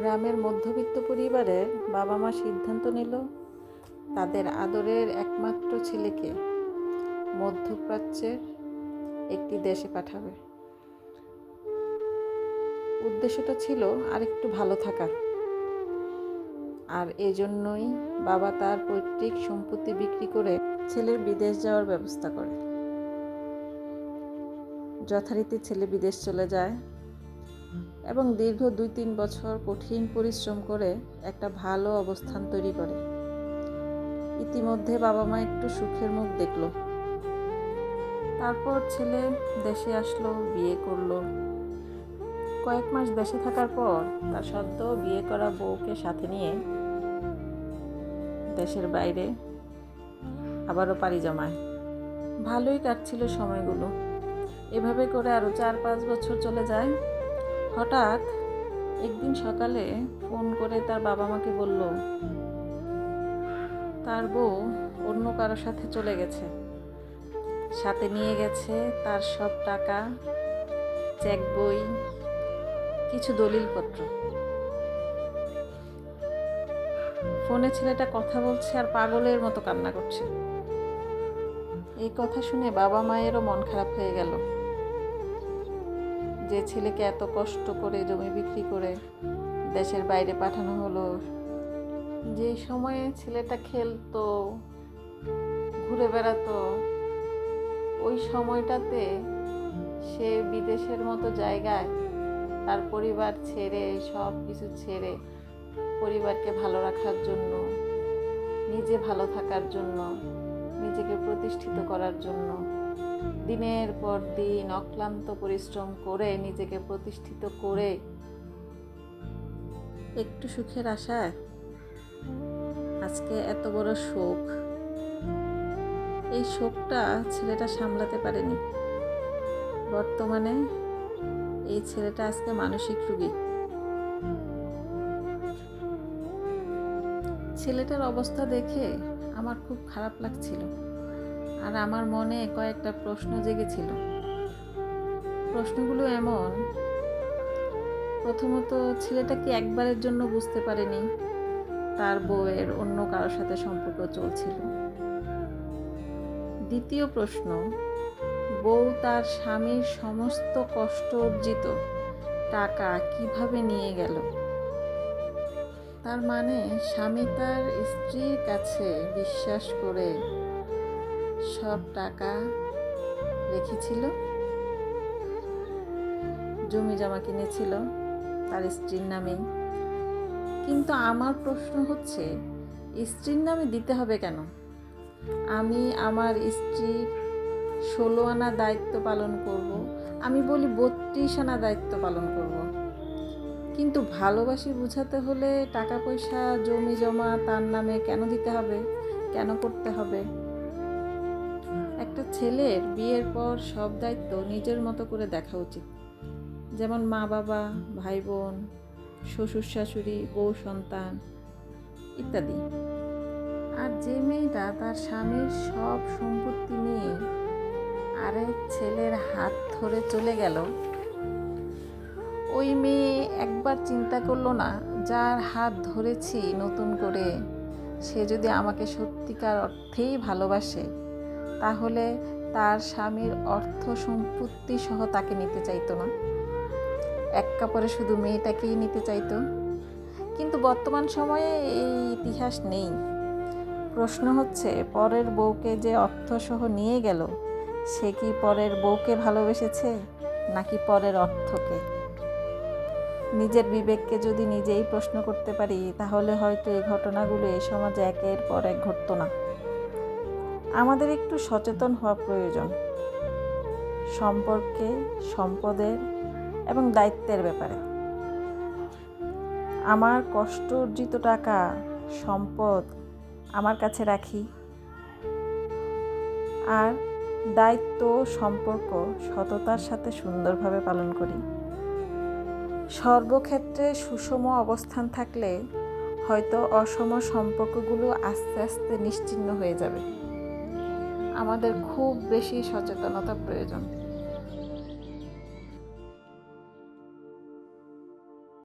গ্রামের মধ্যবিত্ত পরিবারের বাবা মা সিদ্ধান্ত নিল তাদের আদরের একমাত্র ছেলেকে মধ্যপ্রাচ্যের একটি দেশে পাঠাবে। উদ্দেশ্যটা ছিল আরেকটু ভালো থাকা আর এজন্যই বাবা তার পৈতৃক সম্পত্তি বিক্রি করে ছেলের বিদেশ যাওয়ার ব্যবস্থা করে। যথারীতি ছেলে বিদেশ চলে যায়। এবং দীর্ঘ দুই তিন বছর কঠিন পরিশ্রম করে একটা ভালো অবস্থান তৈরি করে। ইতিমধ্যে বাবা মা একটু সুখের মুখ দেখল। তারপর ছেলে দেশে আসলো, বিয়ে করল। কয়েক মাস দেশে থাকার পর তার সদ্য বিয়ে করা বউকে সাথে নিয়ে দেশের বাইরে আবারও পাড়ি জমায়। ভালোই কাটছিল সময়গুলো। এভাবে করে আরও চার পাঁচ বছর চলে যায়। হঠাৎ একদিন সকালে ফোন করে তার বাবা মাকে বলল, তার বউ অন্য কারোর সাথে চলে গেছে। সাথে নিয়ে গেছে, তার সব টাকা, চেক বই, কিছু দলিলপত্র। ফোনে ছেলেটা কথা বলছে আর পাগলের মতো কান্না করছে। এই কথা শুনে বাবা মায়েরও মন খারাপ হয়ে গেল। যে ছেলেকে এত কষ্ট করে জমি বিক্রি করে দেশের বাইরে পাঠানো হলো, যে সময়ে ছেলেটা খেলতো, ঘুরে বেড়াতো, ওই সময়টাতে সে বিদেশের মতো জায়গায় তার পরিবার ছেড়ে, সব কিছু ছেড়ে পরিবারকে ভালো রাখার জন্য, নিজে ভালো থাকার জন্য, নিজেকে প্রতিষ্ঠিত করার জন্য দিনের পর দিন অক্লান্ত পরিশ্রম করে নিজেকে প্রতিষ্ঠিত করে। একটু সুখের আশায়? আজকে এত বড় শোক। এই শোকটা ছেলেটা সামলাতে পারেনি। বর্তমানে এই ছেলেটা আজকে মানসিক রোগী। ছেলেটার অবস্থা দেখে আমার খুব খারাপ লাগছিল। আর আমার মনে কয়েকটা প্রশ্ন জেগেছিল। প্রশ্নগুলো এমন, প্রথমত ছেলেটা কি একবারের জন্য বুঝতে পারেনি তার বউয়ের অন্য কারোর সাথে সম্পর্ক চলছিল? দ্বিতীয় প্রশ্ন, বউ তার স্বামীর সমস্ত কষ্ট অর্জিত টাকা কীভাবে নিয়ে গেল? তার মানে স্বামী তার স্ত্রীর কাছে বিশ্বাস করে সব টাকা রেখেছিল। জমি জমা কিনেছিল, তার স্ত্রীর নামেই কিন্তু আমার প্রশ্ন হচ্ছে, স্ত্রীর নামে দিতে হবে কেন? আমি আমার স্ত্রীর ষোলো আনা দায়িত্ব পালন করব, আমি বলি বত্রিশ আনা দায়িত্ব পালন করব। কিন্তু ভালোবাসি বুঝাতে হলে টাকা পয়সা, জমি জমা, তার নামে কেন দিতে হবে? কেন করতে হবে? একটা ছেলের বিয়ের পর সব দায়িত্ব নিজের মতো করে দেখা উচিত। যেমন মা বাবা, ভাই বোন, শ্বশুর শাশুড়ি, বউ সন্তান ইত্যাদি। আর যে মেয়েটা তার স্বামীর সব সম্পত্তি নিয়ে আরেক ছেলের হাত ধরে চলে গেল, ওই মেয়ে একবার চিন্তা করল না, যার হাত ধরেছি নতুন করে সে যদি আমাকে সত্যিকার অর্থেই ভালোবাসে। তাহলে তার স্বামীর অর্থ সম্পত্তি সহ তাকে নিতে চাইতো না। এক কাপড়ে শুধু মেয়েটাকেই নিতে চাইতো। কিন্তু বর্তমান সময়ে এই ইতিহাস নেই। প্রশ্ন হচ্ছে, পরের বউকে যে অর্থসহ নিয়ে গেল, সে কি পরের বউকে ভালোবেসেছে, নাকি পরের অর্থকে? নিজের বিবেককে যদি নিজেই প্রশ্ন করতে পারি, তাহলে হয়তো এই ঘটনাগুলো এই সমাজে একের পর এক ঘটতো না। আমাদের একটু সচেতন হওয়া প্রয়োজন। সম্পর্কে, সম্পদের এবং দায়িত্বের ব্যাপারে। আমার কষ্ট অর্জিত টাকা, সম্পদ আমার কাছে রাখি। আর দায়িত্ব, সম্পর্ক সততার সাথে সুন্দরভাবে পালন করি। সর্বক্ষেত্রে সুষম অবস্থান থাকলে হয়তো অসম সম্পর্কগুলো আস্তে আস্তে নিশ্চিহ্ন হয়ে যাবে। আমাদের খুব বেশি সচেতনতা প্রয়োজন।